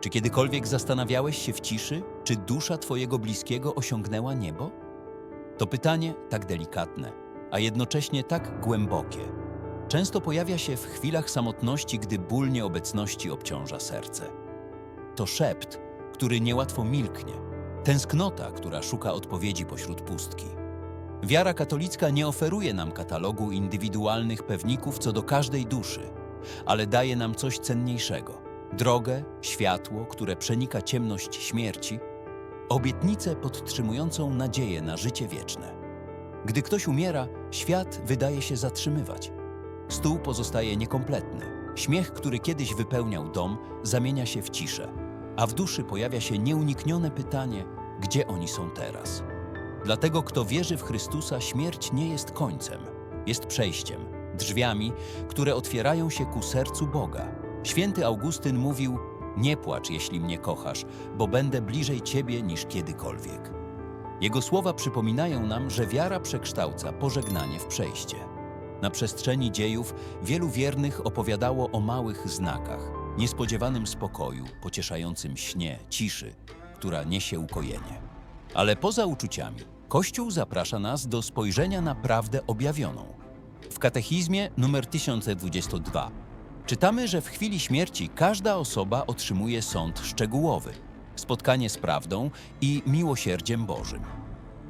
Czy kiedykolwiek zastanawiałeś się w ciszy, czy dusza Twojego bliskiego osiągnęła niebo? To pytanie tak delikatne, a jednocześnie tak głębokie. Często pojawia się w chwilach samotności, gdy ból nieobecności obciąża serce. To szept, który niełatwo milknie, tęsknota, która szuka odpowiedzi pośród pustki. Wiara katolicka nie oferuje nam katalogu indywidualnych pewników co do każdej duszy, ale daje nam coś cenniejszego drogę, światło, które przenika ciemność śmierci, obietnicę podtrzymującą nadzieję na życie wieczne. Gdy ktoś umiera, świat wydaje się zatrzymywać. Stół pozostaje niekompletny. Śmiech, który kiedyś wypełniał dom, zamienia się w ciszę, a w duszy pojawia się nieuniknione pytanie, gdzie oni są teraz. Dlatego, kto wierzy w Chrystusa, śmierć nie jest końcem, jest przejściem, drzwiami, które otwierają się ku sercu Boga. Święty Augustyn mówił: Nie płacz, jeśli mnie kochasz, bo będę bliżej ciebie niż kiedykolwiek. Jego słowa przypominają nam, że wiara przekształca pożegnanie w przejście. Na przestrzeni dziejów wielu wiernych opowiadało o małych znakach, niespodziewanym spokoju, pocieszającym śnie, ciszy, która niesie ukojenie. Ale poza uczuciami, Kościół zaprasza nas do spojrzenia na prawdę objawioną. W katechizmie numer 1022 czytamy, że w chwili śmierci każda osoba otrzymuje sąd szczegółowy, spotkanie z prawdą i miłosierdziem Bożym.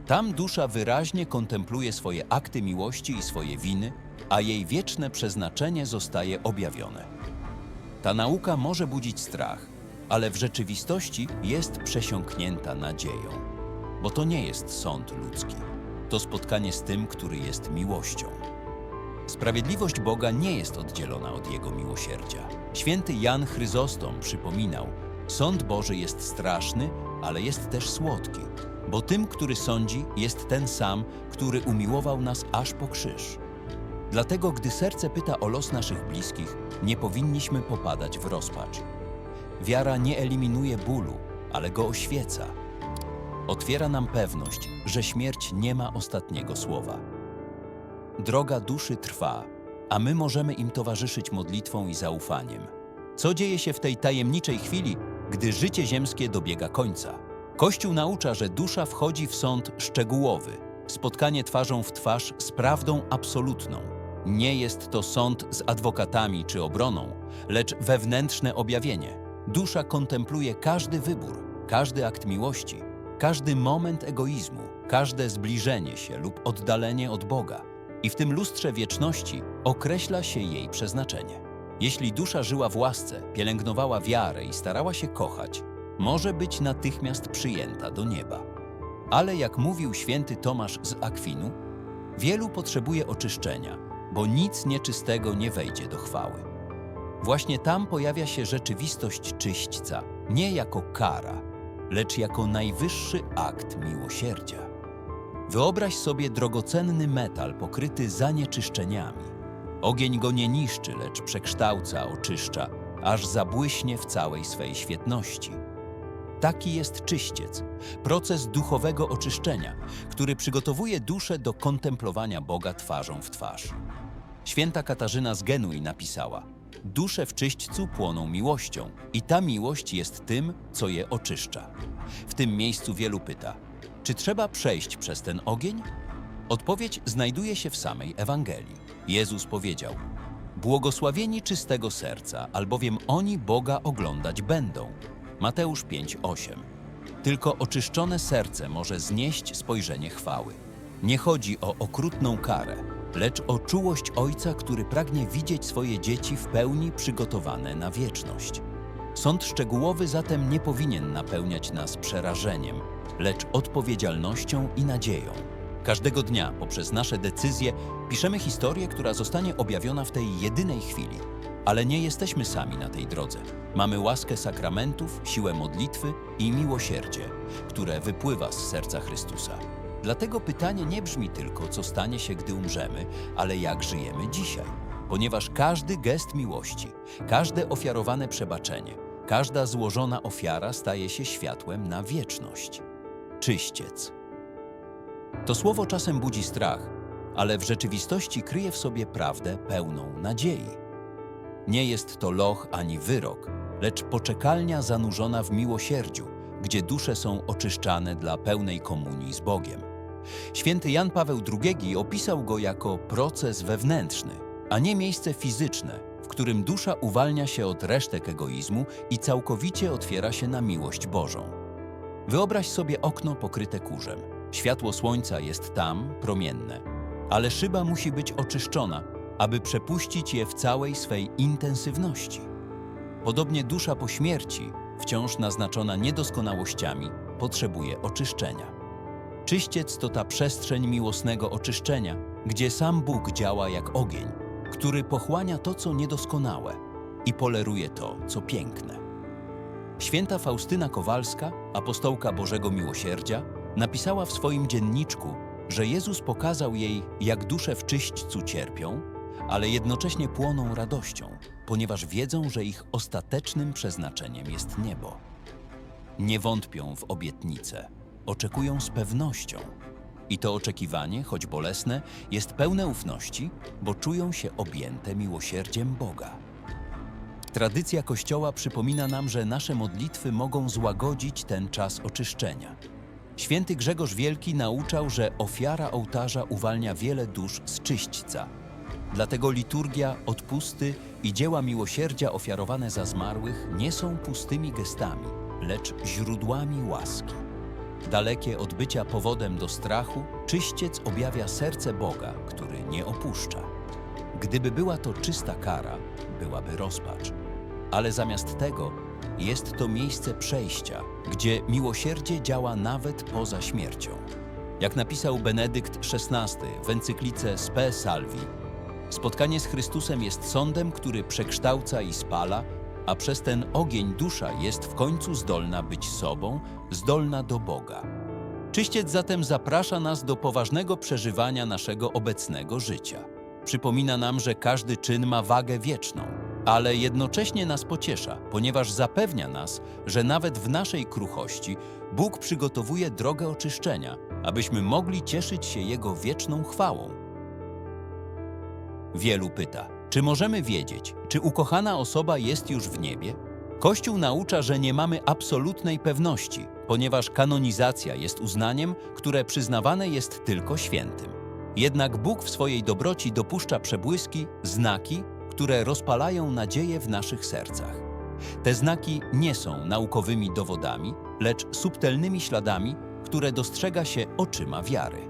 Tam dusza wyraźnie kontempluje swoje akty miłości i swoje winy, a jej wieczne przeznaczenie zostaje objawione. Ta nauka może budzić strach, ale w rzeczywistości jest przesiąknięta nadzieją, bo to nie jest sąd ludzki, to spotkanie z tym, który jest miłością. Sprawiedliwość Boga nie jest oddzielona od Jego miłosierdzia. Święty Jan Chryzostom przypominał, sąd Boży jest straszny, ale jest też słodki, bo tym, który sądzi, jest ten sam, który umiłował nas aż po krzyż. Dlatego, gdy serce pyta o los naszych bliskich, nie powinniśmy popadać w rozpacz. Wiara nie eliminuje bólu, ale go oświeca. Otwiera nam pewność, że śmierć nie ma ostatniego słowa. Droga duszy trwa, a my możemy im towarzyszyć modlitwą i zaufaniem. Co dzieje się w tej tajemniczej chwili, gdy życie ziemskie dobiega końca? Kościół naucza, że dusza wchodzi w sąd szczegółowy, spotkanie twarzą w twarz z prawdą absolutną. Nie jest to sąd z adwokatami czy obroną, lecz wewnętrzne objawienie. Dusza kontempluje każdy wybór, każdy akt miłości, każdy moment egoizmu, każde zbliżenie się lub oddalenie od Boga. I w tym lustrze wieczności określa się jej przeznaczenie. Jeśli dusza żyła w łasce, pielęgnowała wiarę i starała się kochać, może być natychmiast przyjęta do nieba. Ale jak mówił święty Tomasz z Akwinu, wielu potrzebuje oczyszczenia, bo nic nieczystego nie wejdzie do chwały. Właśnie tam pojawia się rzeczywistość czyśćca, nie jako kara, lecz jako najwyższy akt miłosierdzia. Wyobraź sobie drogocenny metal pokryty zanieczyszczeniami. Ogień go nie niszczy, lecz przekształca, oczyszcza, aż zabłyśnie w całej swej świetności. Taki jest czyściec, proces duchowego oczyszczenia, który przygotowuje duszę do kontemplowania Boga twarzą w twarz. Święta Katarzyna z Genui napisała: Dusze w czyśćcu płoną miłością, i ta miłość jest tym, co je oczyszcza. W tym miejscu wielu pyta: czy trzeba przejść przez ten ogień? Odpowiedź znajduje się w samej Ewangelii. Jezus powiedział: Błogosławieni czystego serca, albowiem oni Boga oglądać będą. Mateusz 5:8. Tylko oczyszczone serce może znieść spojrzenie chwały. Nie chodzi o okrutną karę, lecz o czułość Ojca, który pragnie widzieć swoje dzieci w pełni przygotowane na wieczność. Sąd szczegółowy zatem nie powinien napełniać nas przerażeniem, lecz odpowiedzialnością i nadzieją. Każdego dnia poprzez nasze decyzje piszemy historię, która zostanie objawiona w tej jedynej chwili. Ale nie jesteśmy sami na tej drodze. Mamy łaskę sakramentów, siłę modlitwy i miłosierdzie, które wypływa z serca Chrystusa. Dlatego pytanie nie brzmi tylko, co stanie się, gdy umrzemy, ale jak żyjemy dzisiaj. Ponieważ każdy gest miłości, każde ofiarowane przebaczenie, każda złożona ofiara staje się światłem na wieczność czyściec. To słowo czasem budzi strach, ale w rzeczywistości kryje w sobie prawdę pełną nadziei. Nie jest to loch ani wyrok, lecz poczekalnia zanurzona w miłosierdziu, gdzie dusze są oczyszczane dla pełnej komunii z Bogiem. Święty Jan Paweł II opisał go jako proces wewnętrzny, a nie miejsce fizyczne, którym dusza uwalnia się od resztek egoizmu i całkowicie otwiera się na miłość Bożą. Wyobraź sobie okno pokryte kurzem. Światło słońca jest tam promienne, ale szyba musi być oczyszczona, aby przepuścić je w całej swej intensywności. Podobnie dusza po śmierci, wciąż naznaczona niedoskonałościami, potrzebuje oczyszczenia. Czyściec to ta przestrzeń miłosnego oczyszczenia, gdzie sam Bóg działa jak ogień, który pochłania to, co niedoskonałe i poleruje to, co piękne. Święta Faustyna Kowalska, apostołka Bożego Miłosierdzia, napisała w swoim dzienniczku, że Jezus pokazał jej, jak dusze w czyśćcu cierpią, ale jednocześnie płoną radością, ponieważ wiedzą, że ich ostatecznym przeznaczeniem jest niebo. Nie wątpią w obietnicę, oczekują z pewnością. I to oczekiwanie, choć bolesne, jest pełne ufności, bo czują się objęte miłosierdziem Boga. Tradycja Kościoła przypomina nam, że nasze modlitwy mogą złagodzić ten czas oczyszczenia. Święty Grzegorz Wielki nauczał, że ofiara ołtarza uwalnia wiele dusz z czyśćca. Dlatego liturgia, odpusty i dzieła miłosierdzia ofiarowane za zmarłych nie są pustymi gestami, lecz źródłami łaski. Dalekie od bycia powodem do strachu, czyściec objawia serce Boga, który nie opuszcza. Gdyby była to czysta kara, byłaby rozpacz. Ale zamiast tego jest to miejsce przejścia, gdzie miłosierdzie działa nawet poza śmiercią. Jak napisał Benedykt XVI w encyklice Spe Salvi, spotkanie z Chrystusem jest sądem, który przekształca i spala, a przez ten ogień dusza jest w końcu zdolna być sobą, zdolna do Boga. Czyściec zatem zaprasza nas do poważnego przeżywania naszego obecnego życia. Przypomina nam, że każdy czyn ma wagę wieczną, ale jednocześnie nas pociesza, ponieważ zapewnia nas, że nawet w naszej kruchości Bóg przygotowuje drogę oczyszczenia, abyśmy mogli cieszyć się Jego wieczną chwałą. Wielu pyta, czy możemy wiedzieć, czy ukochana osoba jest już w niebie? Kościół naucza, że nie mamy absolutnej pewności, ponieważ kanonizacja jest uznaniem, które przyznawane jest tylko świętym. Jednak Bóg w swojej dobroci dopuszcza przebłyski, znaki, które rozpalają nadzieję w naszych sercach. Te znaki nie są naukowymi dowodami, lecz subtelnymi śladami, które dostrzega się oczyma wiary.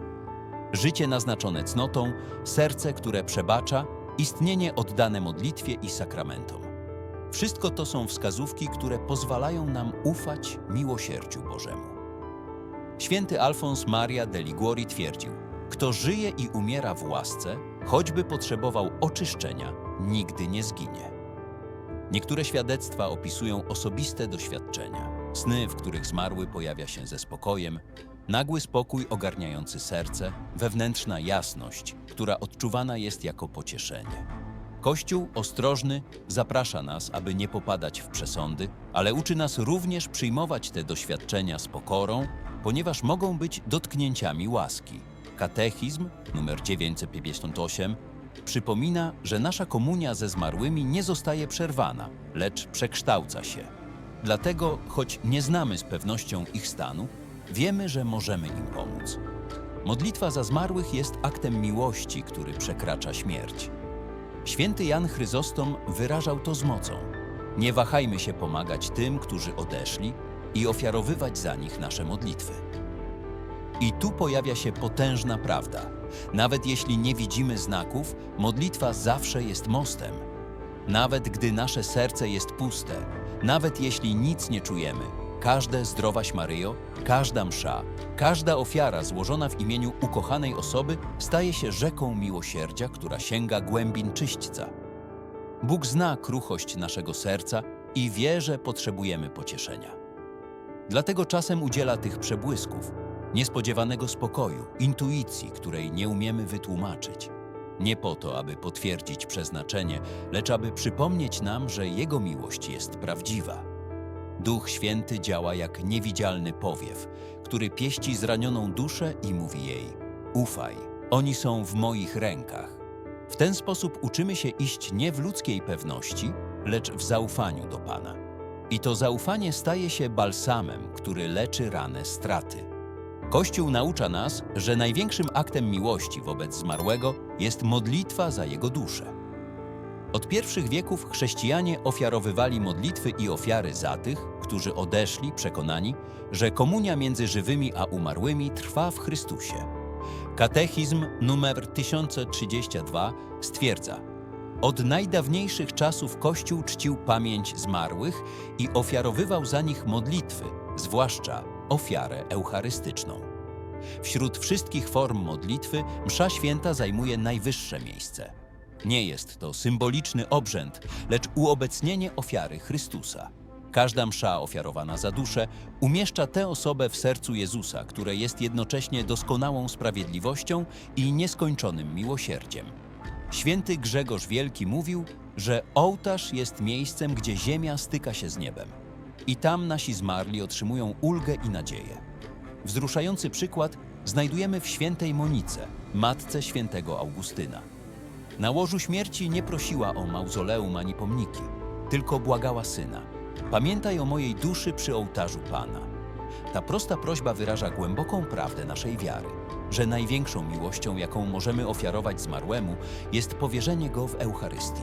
Życie naznaczone cnotą, serce, które przebacza, istnienie oddane modlitwie i sakramentom. Wszystko to są wskazówki, które pozwalają nam ufać miłosierdziu Bożemu. Święty Alfons Maria de Liguori twierdził, kto żyje i umiera w łasce, choćby potrzebował oczyszczenia, nigdy nie zginie. Niektóre świadectwa opisują osobiste doświadczenia, sny, w których zmarły pojawia się ze spokojem, nagły spokój ogarniający serce, wewnętrzna jasność, która odczuwana jest jako pocieszenie. Kościół ostrożny zaprasza nas, aby nie popadać w przesądy, ale uczy nas również przyjmować te doświadczenia z pokorą, ponieważ mogą być dotknięciami łaski. Katechizm numer 958 przypomina, że nasza komunia ze zmarłymi nie zostaje przerwana, lecz przekształca się. Dlatego, choć nie znamy z pewnością ich stanu, wiemy, że możemy im pomóc. Modlitwa za zmarłych jest aktem miłości, który przekracza śmierć. Święty Jan Chryzostom wyrażał to z mocą. Nie wahajmy się pomagać tym, którzy odeszli i ofiarowywać za nich nasze modlitwy. I tu pojawia się potężna prawda. Nawet jeśli nie widzimy znaków, modlitwa zawsze jest mostem. Nawet gdy nasze serce jest puste, nawet jeśli nic nie czujemy, każde zdrowaś Maryjo, każda msza, każda ofiara złożona w imieniu ukochanej osoby staje się rzeką miłosierdzia, która sięga głębin czyśćca. Bóg zna kruchość naszego serca i wie, że potrzebujemy pocieszenia. Dlatego czasem udziela tych przebłysków, niespodziewanego spokoju, intuicji, której nie umiemy wytłumaczyć. Nie po to, aby potwierdzić przeznaczenie, lecz aby przypomnieć nam, że Jego miłość jest prawdziwa. Duch Święty działa jak niewidzialny powiew, który pieści zranioną duszę i mówi jej: Ufaj, oni są w moich rękach. W ten sposób uczymy się iść nie w ludzkiej pewności, lecz w zaufaniu do Pana. I to zaufanie staje się balsamem, który leczy ranę straty. Kościół naucza nas, że największym aktem miłości wobec zmarłego jest modlitwa za jego duszę. Od pierwszych wieków chrześcijanie ofiarowywali modlitwy i ofiary za tych, którzy odeszli przekonani, że komunia między żywymi a umarłymi trwa w Chrystusie. Katechizm numer 1032 stwierdza: Od najdawniejszych czasów Kościół czcił pamięć zmarłych i ofiarowywał za nich modlitwy, zwłaszcza ofiarę eucharystyczną. Wśród wszystkich form modlitwy msza święta zajmuje najwyższe miejsce. Nie jest to symboliczny obrzęd, lecz uobecnienie ofiary Chrystusa. Każda msza ofiarowana za duszę umieszcza tę osobę w sercu Jezusa, które jest jednocześnie doskonałą sprawiedliwością i nieskończonym miłosierdziem. Święty Grzegorz Wielki mówił, że ołtarz jest miejscem, gdzie ziemia styka się z niebem. I tam nasi zmarli otrzymują ulgę i nadzieję. Wzruszający przykład znajdujemy w świętej Monice, matce świętego Augustyna. Na łożu śmierci nie prosiła o mauzoleum ani pomniki, tylko błagała syna. Pamiętaj o mojej duszy przy ołtarzu Pana. Ta prosta prośba wyraża głęboką prawdę naszej wiary, że największą miłością, jaką możemy ofiarować zmarłemu, jest powierzenie go w Eucharystii.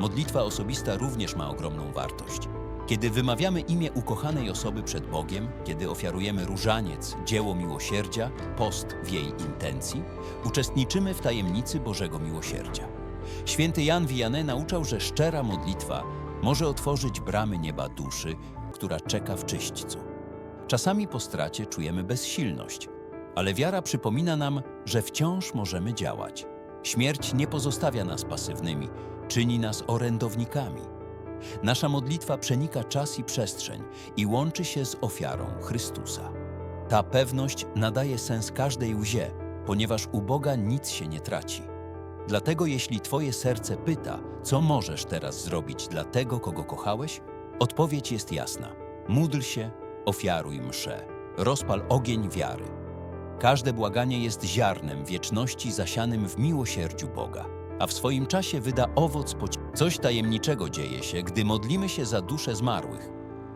Modlitwa osobista również ma ogromną wartość. Kiedy wymawiamy imię ukochanej osoby przed Bogiem, kiedy ofiarujemy różaniec, dzieło miłosierdzia, post w jej intencji, uczestniczymy w tajemnicy Bożego Miłosierdzia. Święty Jan Vianney nauczał, że szczera modlitwa może otworzyć bramy nieba duszy, która czeka w czyśćcu. Czasami po stracie czujemy bezsilność, ale wiara przypomina nam, że wciąż możemy działać. Śmierć nie pozostawia nas pasywnymi, czyni nas orędownikami. Nasza modlitwa przenika czas i przestrzeń i łączy się z ofiarą Chrystusa. Ta pewność nadaje sens każdej łzie, ponieważ u Boga nic się nie traci. Dlatego jeśli Twoje serce pyta, co możesz teraz zrobić dla tego, kogo kochałeś, odpowiedź jest jasna. Módl się, ofiaruj mszę, rozpal ogień wiary. Każde błaganie jest ziarnem wieczności zasianym w miłosierdziu Boga, a w swoim czasie wyda owoc poci- Coś tajemniczego dzieje się, gdy modlimy się za dusze zmarłych.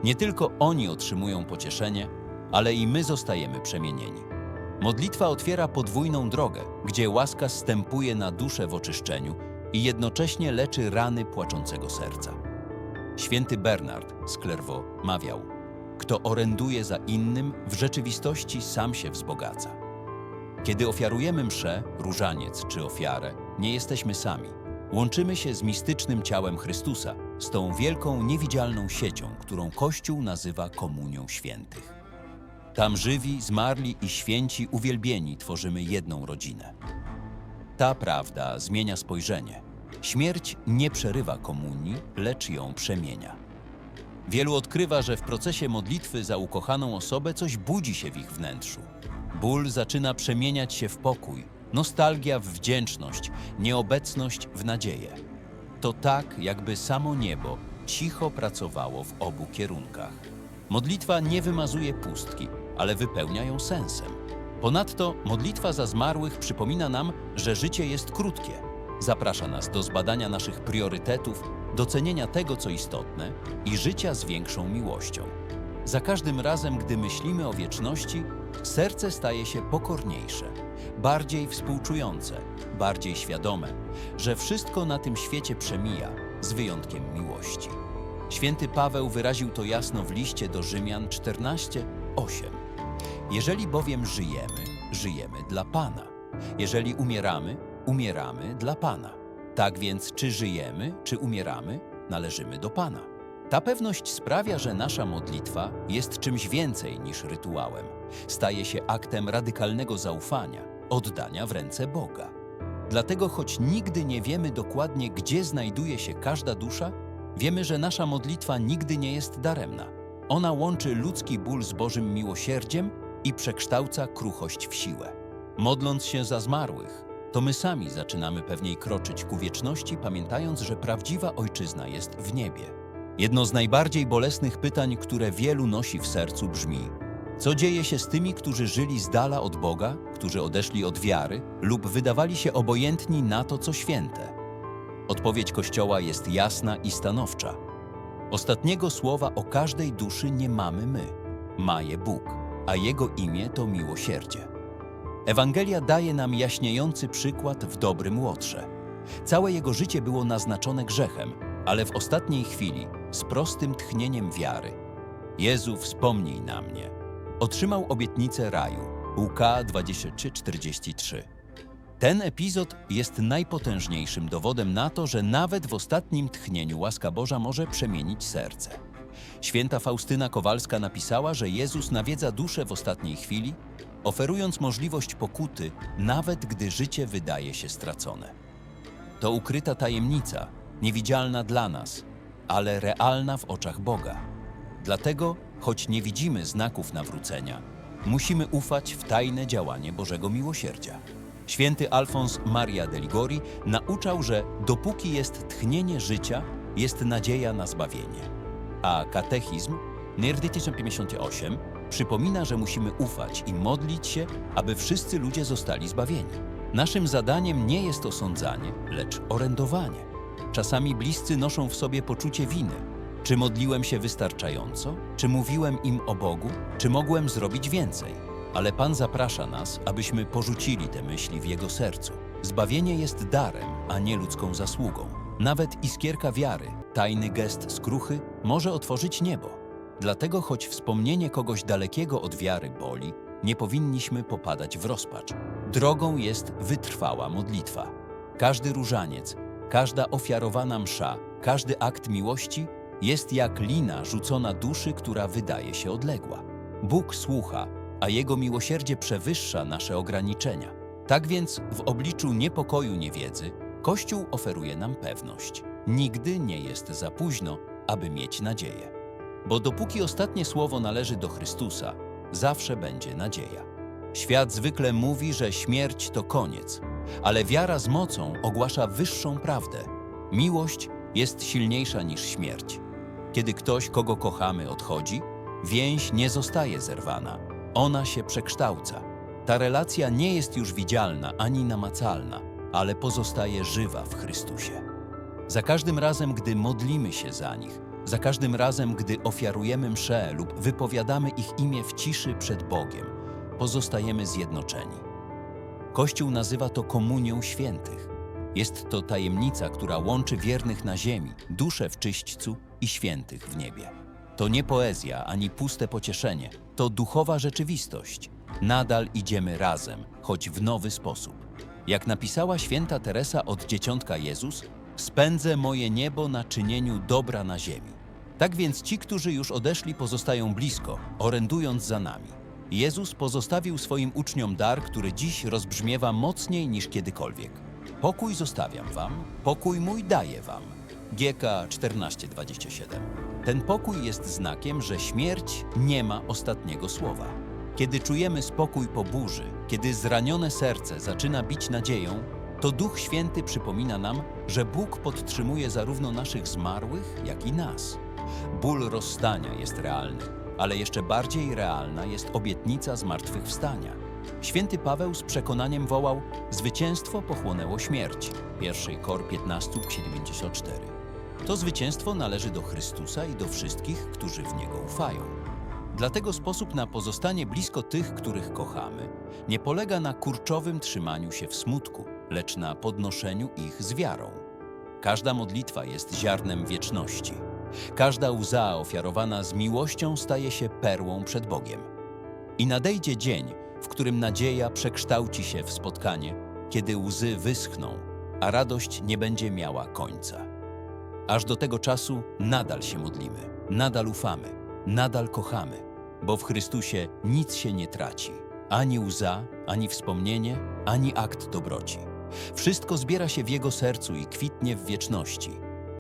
Nie tylko oni otrzymują pocieszenie, ale i my zostajemy przemienieni. Modlitwa otwiera podwójną drogę, gdzie łaska stępuje na duszę w oczyszczeniu i jednocześnie leczy rany płaczącego serca. Święty Bernard z Clairvaux mawiał: Kto oręduje za innym, w rzeczywistości sam się wzbogaca. Kiedy ofiarujemy mszę, różaniec czy ofiarę, nie jesteśmy sami. Łączymy się z mistycznym ciałem Chrystusa, z tą wielką, niewidzialną siecią, którą Kościół nazywa Komunią Świętych. Tam żywi, zmarli i święci uwielbieni tworzymy jedną rodzinę. Ta prawda zmienia spojrzenie. Śmierć nie przerywa komunii, lecz ją przemienia. Wielu odkrywa, że w procesie modlitwy za ukochaną osobę coś budzi się w ich wnętrzu. Ból zaczyna przemieniać się w pokój, nostalgia w wdzięczność, nieobecność w nadzieję. To tak, jakby samo niebo cicho pracowało w obu kierunkach. Modlitwa nie wymazuje pustki, ale wypełnia ją sensem. Ponadto modlitwa za zmarłych przypomina nam, że życie jest krótkie. Zaprasza nas do zbadania naszych priorytetów, docenienia tego, co istotne i życia z większą miłością. Za każdym razem, gdy myślimy o wieczności, serce staje się pokorniejsze, bardziej współczujące, bardziej świadome, że wszystko na tym świecie przemija, z wyjątkiem miłości. Święty Paweł wyraził to jasno w liście do Rzymian 14:8. Jeżeli bowiem żyjemy, żyjemy dla Pana. Jeżeli umieramy, umieramy dla Pana. Tak więc, czy żyjemy, czy umieramy, należymy do Pana. Ta pewność sprawia, że nasza modlitwa jest czymś więcej niż rytuałem. Staje się aktem radykalnego zaufania, oddania w ręce Boga. Dlatego, choć nigdy nie wiemy dokładnie, gdzie znajduje się każda dusza, wiemy, że nasza modlitwa nigdy nie jest daremna. Ona łączy ludzki ból z Bożym miłosierdziem i przekształca kruchość w siłę. Modląc się za zmarłych, to my sami zaczynamy pewniej kroczyć ku wieczności, pamiętając, że prawdziwa ojczyzna jest w niebie. Jedno z najbardziej bolesnych pytań, które wielu nosi w sercu, brzmi: Co dzieje się z tymi, którzy żyli z dala od Boga, którzy odeszli od wiary lub wydawali się obojętni na to, co święte? Odpowiedź Kościoła jest jasna i stanowcza. Ostatniego słowa o każdej duszy nie mamy my. Ma je Bóg, a Jego imię to miłosierdzie. Ewangelia daje nam jaśniejący przykład w dobrym Łotrze. Całe jego życie było naznaczone grzechem, ale w ostatniej chwili, z prostym tchnieniem wiary, Jezu, wspomnij na mnie. Otrzymał obietnicę raju. Łuka 23:43. Ten epizod jest najpotężniejszym dowodem na to, że nawet w ostatnim tchnieniu łaska Boża może przemienić serce. Święta Faustyna Kowalska napisała, że Jezus nawiedza duszę w ostatniej chwili, oferując możliwość pokuty, nawet gdy życie wydaje się stracone. To ukryta tajemnica, niewidzialna dla nas, ale realna w oczach Boga. Dlatego, choć nie widzimy znaków nawrócenia, musimy ufać w tajne działanie Bożego Miłosierdzia. Święty Alfons Maria de Ligori nauczał, że dopóki jest tchnienie życia, jest nadzieja na zbawienie. A katechizm NIR 1058 przypomina, że musimy ufać i modlić się, aby wszyscy ludzie zostali zbawieni. Naszym zadaniem nie jest osądzanie, lecz orędowanie. Czasami bliscy noszą w sobie poczucie winy. Czy modliłem się wystarczająco? Czy mówiłem im o Bogu? Czy mogłem zrobić więcej? Ale Pan zaprasza nas, abyśmy porzucili te myśli w Jego sercu. Zbawienie jest darem, a nie ludzką zasługą. Nawet iskierka wiary, tajny gest skruchy, może otworzyć niebo. Dlatego, choć wspomnienie kogoś dalekiego od wiary boli, nie powinniśmy popadać w rozpacz. Drogą jest wytrwała modlitwa. Każdy różaniec, każda ofiarowana msza, każdy akt miłości jest jak lina rzucona duszy, która wydaje się odległa. Bóg słucha, a Jego miłosierdzie przewyższa nasze ograniczenia. Tak więc w obliczu niepokoju niewiedzy Kościół oferuje nam pewność. Nigdy nie jest za późno, aby mieć nadzieję. Bo dopóki ostatnie słowo należy do Chrystusa, zawsze będzie nadzieja. Świat zwykle mówi, że śmierć to koniec, ale wiara z mocą ogłasza wyższą prawdę. Miłość jest silniejsza niż śmierć. Kiedy ktoś, kogo kochamy, odchodzi, więź nie zostaje zerwana, ona się przekształca. Ta relacja nie jest już widzialna ani namacalna, ale pozostaje żywa w Chrystusie. Za każdym razem, gdy modlimy się za nich, za każdym razem, gdy ofiarujemy mszę lub wypowiadamy ich imię w ciszy przed Bogiem, pozostajemy zjednoczeni. Kościół nazywa to komunią świętych. Jest to tajemnica, która łączy wiernych na ziemi, dusze w czyśćcu i świętych w niebie. To nie poezja ani puste pocieszenie, to duchowa rzeczywistość. Nadal idziemy razem, choć w nowy sposób. Jak napisała święta Teresa od Dzieciątka Jezus, spędzę moje niebo na czynieniu dobra na ziemi. Tak więc ci, którzy już odeszli, pozostają blisko, orędując za nami. Jezus pozostawił swoim uczniom dar, który dziś rozbrzmiewa mocniej niż kiedykolwiek. Pokój zostawiam wam, pokój mój daję wam. GK 1427. Ten pokój jest znakiem, że śmierć nie ma ostatniego słowa. Kiedy czujemy spokój po burzy, kiedy zranione serce zaczyna bić nadzieją, to Duch Święty przypomina nam, że Bóg podtrzymuje zarówno naszych zmarłych, jak i nas. Ból rozstania jest realny, ale jeszcze bardziej realna jest obietnica zmartwychwstania. Święty Paweł z przekonaniem wołał: Zwycięstwo pochłonęło śmierć. 1 Kor 15:94. To zwycięstwo należy do Chrystusa i do wszystkich, którzy w Niego ufają. Dlatego sposób na pozostanie blisko tych, których kochamy, nie polega na kurczowym trzymaniu się w smutku, lecz na podnoszeniu ich z wiarą. Każda modlitwa jest ziarnem wieczności. Każda łza ofiarowana z miłością staje się perłą przed Bogiem. I nadejdzie dzień, w którym nadzieja przekształci się w spotkanie, kiedy łzy wyschną, a radość nie będzie miała końca. Aż do tego czasu nadal się modlimy, nadal ufamy, nadal kochamy, bo w Chrystusie nic się nie traci ani łza, ani wspomnienie, ani akt dobroci. Wszystko zbiera się w Jego sercu i kwitnie w wieczności.